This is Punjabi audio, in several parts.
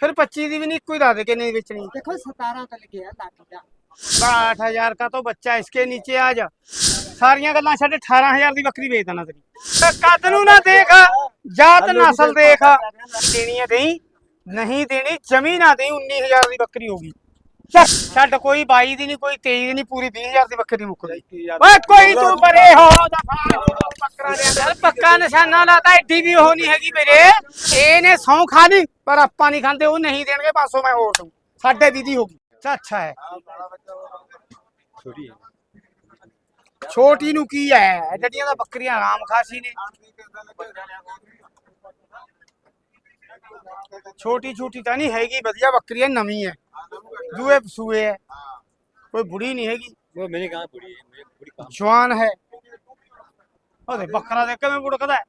ਫਿਰ 25 ਦੀ भी नहीं कोई दादे के नहीं बेचनी देखो सतारह का लिखे है लाठी का आठ हजार का तो बच्चा इसके नीचे आ जा ਸਾਰੀਆਂ ਗੱਲਾਂ ਛੱਡ 18000 ਦੀ ਬੱਕਰੀ ਵੇਚ ਦੇਣਾ ਤੇਰੀ ਤੇ ਕੱਦ ਨੂੰ ਨਾ ਦੇਖ ਜਾਤ ਨਸਲ ਦੇਖ ਦੇਣੀ ਹੈ ਦੇਈ ਨਹੀਂ ਦੇਣੀ ਜਮੀ ਨਾ ਦੇਈ 19000 ਦੀ ਬੱਕਰੀ ਹੋਗੀ ਛੱਡ ਕੋਈ 22 ਦੀ ਨਹੀਂ ਕੋਈ 23 ਦੀ ਨਹੀਂ ਪੂਰੀ 20000 ਦੀ ਬੱਕਰੀ ਮੁੱਕ ਗਈ। ਓਏ ਕੋਈ ਤੂੰ ਪਰੇ ਹੋ ਹੋ ਬੱਕਰਾ ਦੇ ਅੰਦਰ ਪੱਕਾ ਨਿਸ਼ਾਨਾ ਲਾਤਾ ਐਡੀ ਵੀ ਉਹ ਨਹੀਂ ਹੈਗੀ ਮੇਰੇ। ਇਹਨੇ ਸੌ ਖਾ ਲਈ ਪਰ ਆਪਾਂ ਨਹੀਂ ਖਾਂਦੇ ਉਹ ਨਹੀਂ ਦੇਣਗੇ 500 ਮੈਂ ਹੋਰ ਦੂੰ ਸਾਡੇ ਦੀਦੀ ਹੋਗੀ ਅੱਛਾ ਅੱਛਾ ਹੈ। ਛੋਟੀ ਹੈ। ਛੋਟੀ ਨੂੰ ਕੀ ਹੈ? ਡੱਡੀਆਂ ਦਾ ਬੱਕਰੀਆਂ ਆਰਾਮ ਖਾਸੀ ਨੇ। ਛੋਟੀ ਛੋਟੀ ਤਾਂ ਨਹੀਂ ਹੈਗੀ ਵਧੀਆ ਬੱਕਰੀ ਹੈ ਨਵੀਂ ਹੈ। ਦੂਏ ਪਸੂਏ ਹੈ ਕੋਈ ਬੁੜੀ ਨਹੀਂ ਹੈਗੀ वो मेरी कहाँ बुढ़ी है मेरी बुढ़ी कहाँ ਜਵਾਨ ਹੈ ਉਹਦੇ ਬੱਕਰਾ ਦੇ ਕਿਵੇਂ ਬੁੜਕਦਾ ਹੈ?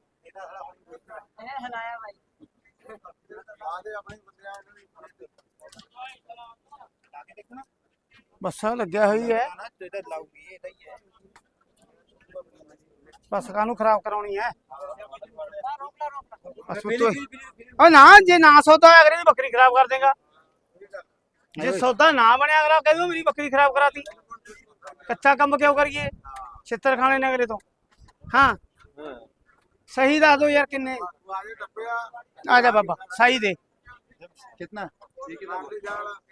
ਬੱਸਾਂ ਲੱਗਿਆ ਹੋਈ ਹੈ ਬੱਸ ਕਾਹਨੂੰ ਖਰਾਬ ਕਰਾਉਣੀ ਹੈ ਬਸ ਉੱਤੋਂ ਹੀ- ਓ ਨਾ ਜੇ ਨਾ ਸੌਦਾ ਹੋਇਆ ਅਗਲੇ ਦੀ ਬੱਕਰੀ ਖਰਾਬ ਕਰ ਦੇਗਾ ये सौदा ना बने अगला कह मेरी बकरी खराब कराती कच्चा कम क्यों करिए छित्र खाने निकले तो हाँ सही दा दो यार किन्ने आजा बाबा सही दे कितना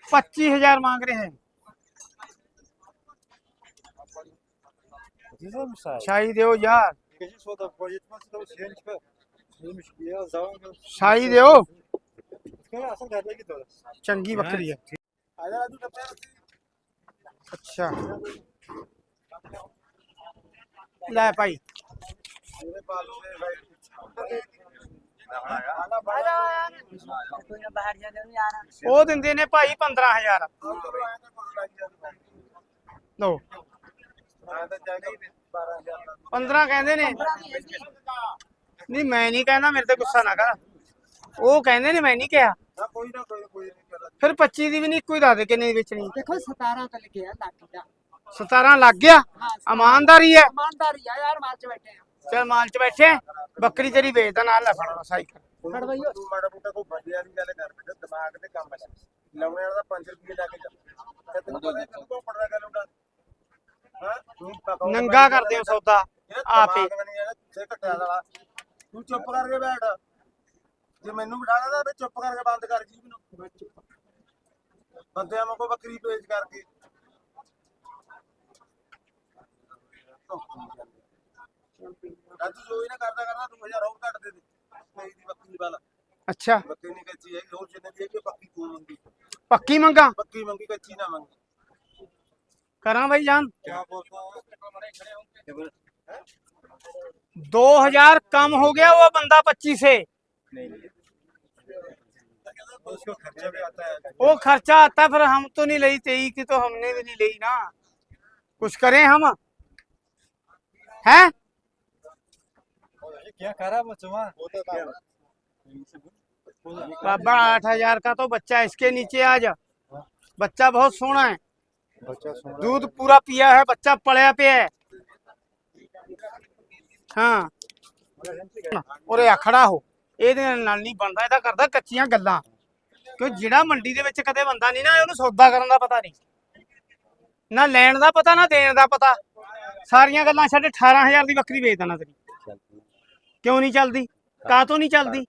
पच्चीस हज़ार मांग रहे हैं शाही दे यार शाही दे चंगी बकरी है ਅੱਛਾ। ਲੈ ਭਾਈ। ਉਹ ਦਿੰਦੇ ਨੇ ਭਾਈ 15000 ਲੋ 15 ਕਹਿੰਦੇ ਨੇ। ਨਹੀਂ ਮੈਂ ਨਹੀਂ ਕਹਿੰਦਾ ਮੇਰੇ ਤੇ ਗੁੱਸਾ ਨਾ ਕਰ। ਉਹ ਕਹਿੰਦੇ ਨੇ ਮੈਂ ਨਹੀਂ ਕਿਹਾ। ਕੋਈ ਨਾ ਕੋਈ ਕੋਈ ਫਿਰ 25 ਦੀ ਵੀ ਨਹੀਂ ਕੋਈ ਦੱਸ ਦੇ ਕਿੰਨੇ ਦੀ ਵੇਚਣੀ ਦੇਖੋ 17 ਤਾਂ ਲੱਗਿਆ ਲੱਖ ਦਾ 17 ਲੱਗ ਗਿਆ? ਇਮਾਨਦਾਰੀ ਹੈ? ਇਮਾਨਦਾਰੀ ਆ ਯਾਰ ਮਾਲ ਚ ਬੈਠੇ ਆ। ਚਲ ਮਾਲ ਚ ਬੈਠੇ ਬੱਕਰੀ ਤੇਰੀ ਵੇਚਦਾ ਨਾਲ ਲੈ ਫੜੋ ਸਾਈਕਲ ਫੜ ਬਈ ਮਾੜਾ ਮੋਟਾ ਕੋਈ ਬੰਦਿਆਂ ਦੀ ਗੱਲ ਕਰ ਬੇਟਾ ਦਿਮਾਗ ਤੇ ਕੰਮ ਹੈ ਲਾਉਣੇ ਵਾਲਾ 5 ਰੁਪਏ ਲਾ ਕੇ ਚੱਲ। ਤੈਨੂੰ ਪਤਾ ਨਹੀਂ ਤੂੰ ਕੋਪੜ ਦਾ ਗੱਲ ਉਡਾ? ਨੰਗਾ ਕਰਦੇ ਹੋ ਸੌਦਾ ਆਪੇ ਤੂੰ ਚੁੱਪ ਕਰਕੇ ਬੈਠ। ਜੇ ਮੈਨੂੰ ਬਿਠਾਣਾ ਤਾਂ ਚੁੱਪ ਕਰਕੇ ਬੰਦ ਕਰ ਜੀ ਮੈਨੂੰ। ਬੰਦਿਆਂ ਵਾਂਗੂ ਬੱਕਰੀ ਪੇਚ ਕਰਕੇ ਰਾਜੂ ਜੋ ਹੀ ਨਾ ਕਰਦਾ ਕਰਦਾ ਤੂੰ ਹਜ਼ਾਰ ਹੋਰ ਘੱਟ ਦੇ ਦੇ ਮੇਰੀ ਦੀ ਬੱਕਰੀ ਵਾਲਾ ਅੱਛਾ ਬੱਕਰੀ ਨਹੀਂ ਕੱਚੀ ਹੈਗੀ ਹੋਰ ਜਿੰਨੇ ਦੀ ਹੈਗੀ ਪੱਕੀ ਤੂੰ ਮੰਗੀ ਪੱਕੀ ਮੰਗਾ ਪੱਕੀ ਮੰਗੀ ਕੱਚੀ ਨਾ ਮੰਗੀ ਕਰਾਂ ਬਾਈ ਜਾਨ क्या बोलता 2000 कम हो गया वो बंदा 25 से नहीं उसको खर्चा भी आता है वो खर्चा आता फिर हम तो नहीं ली तेई की तो हमने भी नहीं ली ना कुछ करें हम हैं क्या करा बचवा वो तो क्या बाबा आठ हजार का तो बच्चा इसके नीचे आ जा बच्चा बहुत सोना है बच्चा सुन दूध पूरा पिया है बच्चा पड़िया पे है ਹਾਂ ਉਰੇ ਆ ਖੜਾ ਹੋ ਇਹਦੇ ਨਾਲ ਨਹੀਂ ਬਣਦਾ ਇਹਦਾ ਕਰਦਾ ਕੱਚੀਆਂ ਗੱਲਾਂ ਕਿਉਂ ਜਿਹੜਾ ਮੰਡੀ ਦੇ ਵਿੱਚ ਕਦੇ ਬੰਦਾ ਨਹੀਂ ਨਾ ਉਹਨੂੰ ਸੌਦਾ ਕਰਨ ਦਾ ਪਤਾ ਨਹੀਂ। ਨਾ ਲੈਣ ਦਾ ਪਤਾ ਨਾ ਦੇਣ ਦਾ ਪਤਾ। ਸਾਰੀਆਂ ਗੱਲਾਂ ਛੱਡ 18000 ਦੀ ਬੱਕਰੀ ਵੇਚ ਦੇਣਾ ਤੇਰੀ। ਕਿਉਂ ਨਹੀਂ ਚੱਲਦੀ? ਕਾਹਤੋਂ ਨਹੀਂ ਚੱਲਦੀ?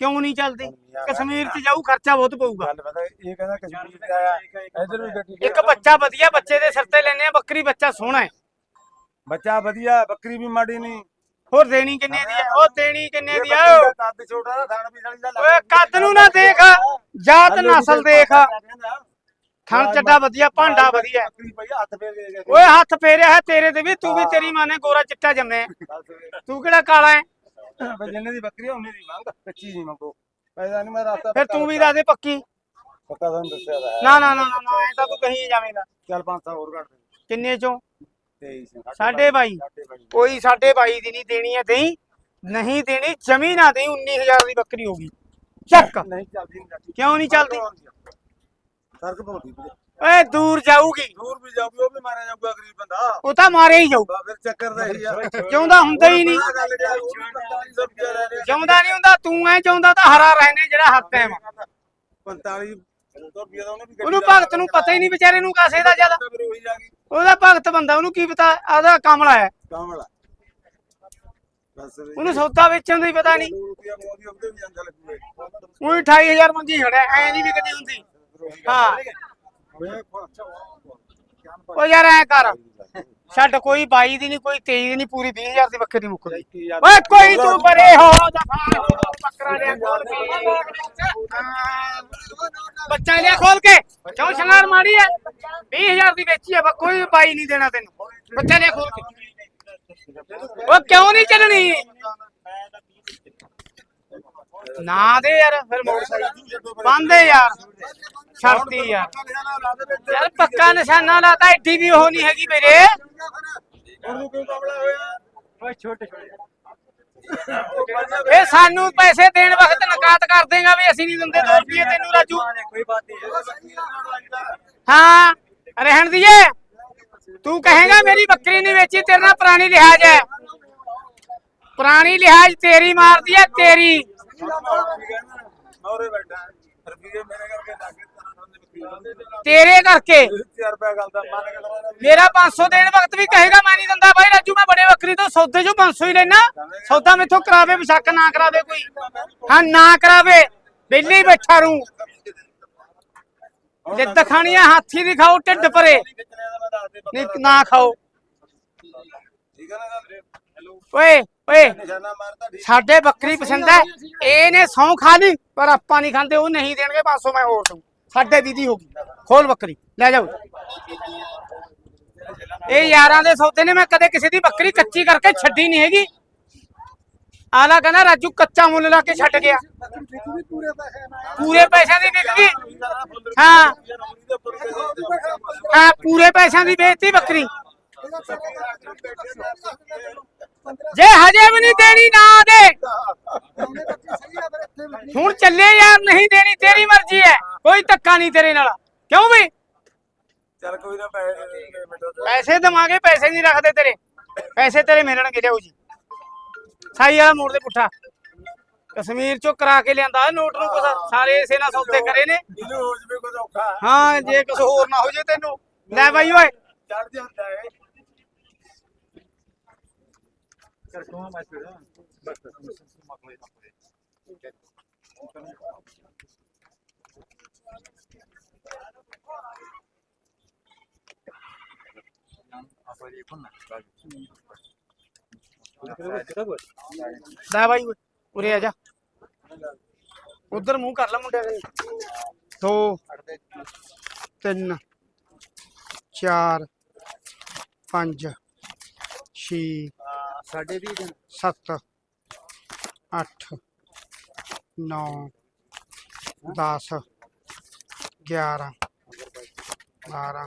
ਕਿਉਂ ਨਹੀਂ ਚੱਲਦੀ? ਕਸ਼ਮੀਰ 'ਚ ਜਾਊ ਖਰਚਾ ਬਹੁਤ ਪਊਗਾ। ਗੱਲ ਪਤਾ ਇਹ ਕਹਿੰਦਾ ਕਸ਼ਮੀਰ ਤੇ ਆਇਆ ਇਧਰ ਵੀ ਗੱਡੀ ਇੱਕ ਬੱਚਾ ਵਧੀਆ ਬੱਚੇ ਦੇ ਸਿਰ ਤੇ ਲੈਨੇ ਆ ਬੱਕਰੀ ਬੱਚਾ ਸੋਹਣਾ ਹੈ। ਬੱਚਾ ਵਧੀਆ ਬੱਕਰੀ ਵੀ ਮਾੜੀ ਨਹੀਂ। ਹੋਰ ਦੇਣੀ ਕਿੰਨੇ ਦੀ ਹੈ ਉਹ ਦੇਣੀ ਕਿੰਨੇ ਦੀ ਆ? ਬੱਕਰੀ ਦਾ ਕੱਦ ਛੋਟਾ ਦਾ ਥਣ ਵੀ ਸਾਲੀ ਦਾ ਓਏ ਕੱਦ ਨੂੰ ਨਾ ਦੇਖ। ਜਾਤ ਨਸਲ ਦੇਖ। ਥਣ ਚੱਡਾ ਵਧੀਆ ਭਾਂਡਾ ਵਧੀਆ। ਓਏ ਹੱਥ ਫੇਰਿਆ ਹੈ ਤੇਰੇ ਤੇ ਵੀ ਤੂੰ ਵੀ ਤੇਰੀ ਮਾਂ ਨੇ ਗੋਰਾ ਚਿੱਟਾ ਜੰਮੇ ਤੂੰ ਕਿਹੜਾ ਕਾਲਾ ਹੈ? ਜਿੰਨੇ ਦੀ ਬੱਕਰੀ ਆ ਉਹਨੇ ਦੀ ਮੰਗ। ਕੱਚੀ ਨਹੀਂ ਮੰਗੋ। ਪੈਸਾ ਨਹੀਂ ਮੈਂ ਰਸਤਾ ਫਿਰ ਤੂੰ ਵੀ ਦੱਸ ਦੇ ਪੱਕੀ। ਪੱਕਾ ਤੁਹਾਨੂੰ ਦੱਸਿਆ ਨਾ ਨਾ ਨਾ ਨਾ ਐ ਤਾਂ ਤੂੰ ਕਹੀਂ ਜਾਵੇਂਗਾ। ਚੱਲ 500 ਹੋਰ ਘੱਟ ਦੇ। ਕਿੰਨੇ ਚੋਂ? 23 ਸਾਢੇ ਬਾਈ। ਕੋਈ ਸਾਢੇ ਬਾਈ ਦੀ ਨਹੀਂ ਦੇਣੀ ਹੈ ਦੇਈ। ਨਹੀਂ ਦੇਣੀ ਜਮੀ ਨਾ ਦੇਈ 19000 ਦੀ ਬੱਕਰੀ ਹੋਗੀ ਚੱਕ। ਨਹੀਂ ਚੱਲਦੀ ਨਹੀਂ ਜਾਂਦੀ ਕਿਉਂ ਨਹੀਂ ਚੱਲਦੀ? ਫ਼ਰਕ ਪਾਉਂਦੀ ਵੀਰੇ। ਓਏ ਦੂਰ ਜਾਊਗੀ। ਦੂਰ ਵੀ ਜਾਊਗੀ ਉਹ ਵੀ ਮਾਰਿਆ ਜਾਊਗਾ ਗਰੀਬ ਬੰਦਾ। ਉਹ ਤਾਂ ਮਾਰੇ ਹੀ ਜਾਊ। ਬਾ ਫਿਰ ਚੱਕਰ ਦਾ ਹੀ ਆ। ਜਿਉਂਦਾ ਹੁੰਦਾ ਹੀ ਨਹੀਂ। ਆਹ ਗੱਲ ਕਿਹਾ, ਉਹ ਵੀ 4500 ਰੁਪਇਆ ਲੈ ਰਿਹਾ। ਜਿਉਂਦਾ ਨਹੀਂ ਹੁੰਦਾ ਤੂੰ ਐ ਚਾਹੁੰਦਾ ਤਾਂ ਹਰਾ ਰਹਿਣੇ ਜਿਹੜਾ ਹੱਥ ਐ 45 ਰੁਪਏ ਦਾ ਉਹਨੇ ਦਾ ਭਗਤ ਨੂੰ ਪਤਾ ਹੀ ਨਹੀਂ ਵਿਚਾਰੇ ਨੂੰ ਕਾਸੇ ਦਾ ਜ਼ਿਆਦਾ। ਉਹਦਾ ਭਗਤ ਬੰਦਾ ਉਹਨੂੰ ਕੀ ਪਤਾ ਆਦਾ ਕਮਲਾ ਹੈ। ਕਾਮਲਾ। ਉਹਨੂੰ ਸੌਦਾ ਵੇਚਣ ਦਾ ਹੀ ਪਤਾ ਨਹੀਂ। 2 ਰੁਪਏ ਮੋਦੀ ਉਹਦੇ ਵੀ ਜਾਂਦਾ ਲੱਗੂਗੇ ਉਹੀ 28000 ਮੰਗੀ ਖੜਿਆ ਐ ਨਹੀਂ ਵਿਕਦੀ ਹੁੰਦੀ। ਹਾਂ। ਉਹ ਯਾਰ ਐ ਕਰ। ਛੱਡ ਕੋਈ 22 ਦੀ ਨਹੀਂ ਕੋਈ 23 ਦੀ ਨਹੀਂ ਪੂਰੀ 20000 ਦੀ ਬੱਕਰੀ ਮੁੱਕ ਗਈ। ਓਏ ਕੋਈ ਤੂੰ ਪਰੇ ਹੋ ਦਫਾ ਬੱਕਰਾ ਲਿਆ ਖੋਲ ਕੇ ਹਾਂ। ਬੱਚਾ ਲਿਆ ਖੋਲ ਕੇ। ਕਿਉਂ ਸ਼ਨਾਰ ਮਾਰੀ ਐ। 20000 ਦੀ ਵੇਚੀ ਐ ਬਸ ਕੋਈ 22 ਨਹੀਂ ਦੇਣਾ ਤੈਨੂੰ। ਬੱਚਾ ਲਿਆ ਖੋਲ ਕੇ। ਉਹ ਕਿਉਂ ਨਹੀਂ ਚੱਲਣੀ? ਨਾ ਦੇ ਯਾਰ ਫਿਰ ਮੋਟਰਸਾਈਕਲ ਬੰਦੇ ਯਾਰ। ਛੱਡਤੀ ਯਾਰ। ਯਾਰ ਪੱਕਾ ਨਿਸ਼ਾਨਾ ਲਾਤਾ ਐਡੀ ਵੀ ਉਹ ਨਹੀਂ ਹੈਗੀ ਮੇਰੇ। ਉਹਨੂੰ ਕਿਉਂ ਕਾਮਲਾ ਹੋਇਆ? ਓਏ ਛੋਟੇ। ਇਹ ਸਾਨੂੰ ਪੈਸੇ ਦੇਣ ਵਕਤ ਨਕਾਤ ਕਰ ਦੇਗਾ ਵੀ ਅਸੀਂ ਨਹੀਂ ਦਿੰਦੇ 2 ਰੁਪਏ ਤੈਨੂੰ ਰਾਜੂ। ਕੋਈ ਬਾਤ ਨਹੀਂ ਹਾਂ, ਰਹਿਣ ਦੀਏ। ਤੂੰ ਕਹੇਗਾ ਮੇਰੀ ਬੱਕਰੀ ਨਹੀਂ ਵੇਚੀ, ਤੇਰੇ ਨਾਲ ਪੁਰਾਣੀ ਲਿਹਾਜ਼ ਹੈ। ਪੁਰਾਣੀ ਲਿਹਾਜ਼ ਤੇਰੀ ਮਾਰਦੀ ਹੈ, ਤੇਰੀ। ਤੇਰੇ ਕਰਕੇ। 1000 ਰੁਪਏ ਗੱਲ ਦਾ ਮੰਨ ਕੇ ਮੇਰਾ 500 ਦੇਣ ਵਕਤ ਵੀ ਕਹੇਗਾ, ਮੈਂ ਨਹੀਂ ਦਿੰਦਾ ਬਾਈ ਰਾਜੂ, ਮੈਂ ਬੜੇ ਬੱਕਰੀ ਤੋਂ ਸੌਦੇ ਚੋਂ 500 ਹੀ ਲੈਣਾ ਸੌਦਾ ਮੈਥੋਂ ਕਰਾਵੇ ਬਿਸ਼ੱਕ ਨਾ ਕਰਾਵੇ ਕੋਈ। ਹਾਂ, ਨਾ ਕਰਾਵੇ, ਵਿਹਲੇ ਬੈਠਾ ਰੂ ਜਿੱਦ ਖਾਣੀਆਂ ਹਾਥੀ ਦੀ ਖਾਓ, ਢਿੱਡ ਭਰੇ। ਨਹੀਂ, ਨਾ ਖਾਓ। ਠੀਕ ਹੈ ਨਾ ਹੈਲੋ ਓਏ ਓਏ, ਸਾਡੇ ਬੱਕਰੀ ਪਸੰਦ ਹੈ ਇਹਨੇ ਸੌ ਖਾ ਲਈ, ਪਰ ਆਪਾਂ ਨਹੀਂ ਖਾਂਦੇ, ਉਹ ਨਹੀਂ ਦੇਣਗੇ 500 ਮੈਂ ਹੋਰ ਦਊਂ। ਸਾਡੇ ਦੀਦੀ ਹੋ ਗਈ। ਖੋਲ ਬੱਕਰੀ ਲੈ ਜਾਓ। ਇਹ ਯਾਰਾਂ ਦੇ ਸੌਦੇ ਨੇ, ਮੈਂ ਕਦੇ ਕਿਸੇ ਦੀ ਬੱਕਰੀ ਕੱਚੀ ਕਰਕੇ ਛੱਡੀ ਨਹੀਂ ਹੈਗੀ। ਆਲਾ ਕਹਿੰਦਾ, ਰਾਜੂ ਕੱਚਾ ਮੁੱਲ ਲਾ ਕੇ ਛੱਡ ਗਿਆ। ਪੂਰੇ ਪੈਸਿਆਂ ਦੀ ਵਿਕ ਗਈ। ਹਾਂ। ਹਾਂ, ਪੂਰੇ ਪੈਸਿਆਂ ਦੀ ਵੇਚਤੀ ਬੱਕਰੀ। ਜੇ ਹਜੇ ਵੀ ਨਹੀਂ ਦੇਣੀ, ਨਾ ਦੇ। ਹੁਣ ਚੱਲੇ ਯਾਰ, ਨਹੀਂ ਦੇਣੀ, ਤੇਰੀ ਮਰਜ਼ੀ ਹੈ। ਕੋਈ ਧੱਕਾ ਨਹੀਂ ਤੇਰੇ ਨਾਲ। ਕਿਉਂ ਵੀ ਚੱਲ ਕੋਈ ਨਾ ਪੈਸੇ ਪੈਸੇ ਦਵਾਂਗੇ ਪੈਸੇ ਨਹੀਂ ਰੱਖਦੇ ਤੇਰੇ। ਪੈਸੇ ਤੇਰੇ ਮਿਲਣਗੇ ਲਿਆਓ ਜੀ। ਸਾਈ ਵਾਲਾ ਮੋੜ ਦੇ ਪੁੱਠਾ। ਕਸ਼ਮੀਰ ਚੋਂ ਕਰਾ ਕੇ ਲਿਆਂਦਾ ਨੋਟ ਨੂੰ ਕੁਛ ਸਾਰੇ ਇਸੇ ਨਾਲ ਸੌਦੇ ਕਰੇ ਨੇ। ਇਹਨੂੰ ਹੋ ਜਵੇ ਕੋਈ ਔਖਾ। ਹਾਂ ਜੇ ਕੁਛ ਹੋਰ ਨਾ ਹੋ ਜੇ ਤੈਨੂੰ। ਲੈ ਬਾਈ ਓਏ। ਚੜ ਜਾਂਦਾ ਹੈ ਕਰ ਕੋਮਾ ਮੈਂ ਫਿਰ। ਬਸ ਮਕਲੇ ਨਾ ਲੈ ਬਾਈ ਓਏ ਉਰੇ ਆ ਜਾ ਉਧਰ ਮੂੰਹ ਕਰ ਲੈ ਮੁੰਡਿਆਂ ਦੇ ਦੋ ਤਿੰਨ ਚਾਰ ਪੰਜ ਛੇ ਸਾਡੇ ਵੀ ਸੱਤ ਅੱਠ ਨੌ ਦਸ ਗਿਆਰਾਂ ਬਾਰਾਂ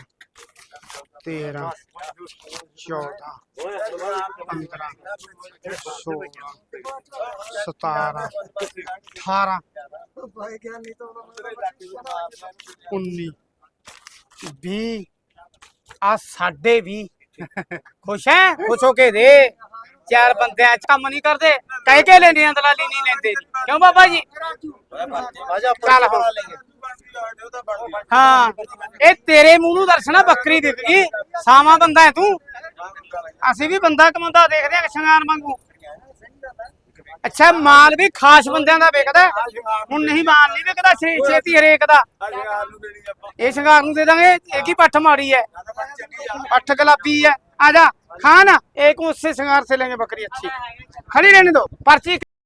ਤੇਰਾਂ ਚੌਦਾਂ ਪੰਦਰਾਂ ਸੋਲਾਂ ਸਤਾਰਾਂ ਅਠਾਰਾਂ ਉੱਨੀ ਵੀਹ ਆ ਸਾਡੇ ਵੀ। ਖੁਸ਼ ਹੈ ਖੁਸ਼ ਹੋ ਕੇ ਦੇ। ਚਾਰ ਬੰਦਿਆਂ ਚ ਕੰਮ ਨਹੀਂ ਕਰਦੇ। ਕਹਿ ਕੇ ਲੈਂਦੇ ਆ ਦਲਾਲੀ ਨਹੀਂ ਲੈਂਦੇ। ਕਿਉਂ ਬਾਬਾ ਜੀ? ਚੱਲ ਹੁਣ। ਹਾਂ ਇਹ ਤੇਰੇ ਮੂੰਹ ਨੂੰ ਦਰਸ਼ਨਾ ਬੱਕਰੀ ਦੇ ਗਈ ਸਾਵਾ ਬੰਦਾ ਹੈ ਤੂੰ ਅਸੀਂ ਵੀ ਬੰਦਾ ਕਮਾਉਂਦਾ ਦੇਖਦੇ ਆ ਸ਼ਿੰਗਾਰ ਵਾਂਗੂ ਅੱਛਾ ਮਾਲ ਵੀ ਖਾਸ ਬੰਦਿਆਂ ਦਾ ਵਿਕਦਾ ਹੈ। ਹੁਣ ਨਹੀਂ ਮਾਲ ਨਹੀਂ ਵਿਕਦਾ ਛੇ- ਛੇਤੀ ਹਰੇਕ ਦਾ ਇਹ ਸ਼ਿੰਗਾਰ ਨੂੰ ਦੇ ਦਾਂਗੇ ਇਹ ਕੀ ਪੱਠ ਮਾੜੀ ਹੈ पट्ठ गुलाबी है आजा खाना एक उससे श्रृंगार से लेंगे बकरी अच्छी खड़ी रहने दो पर्ची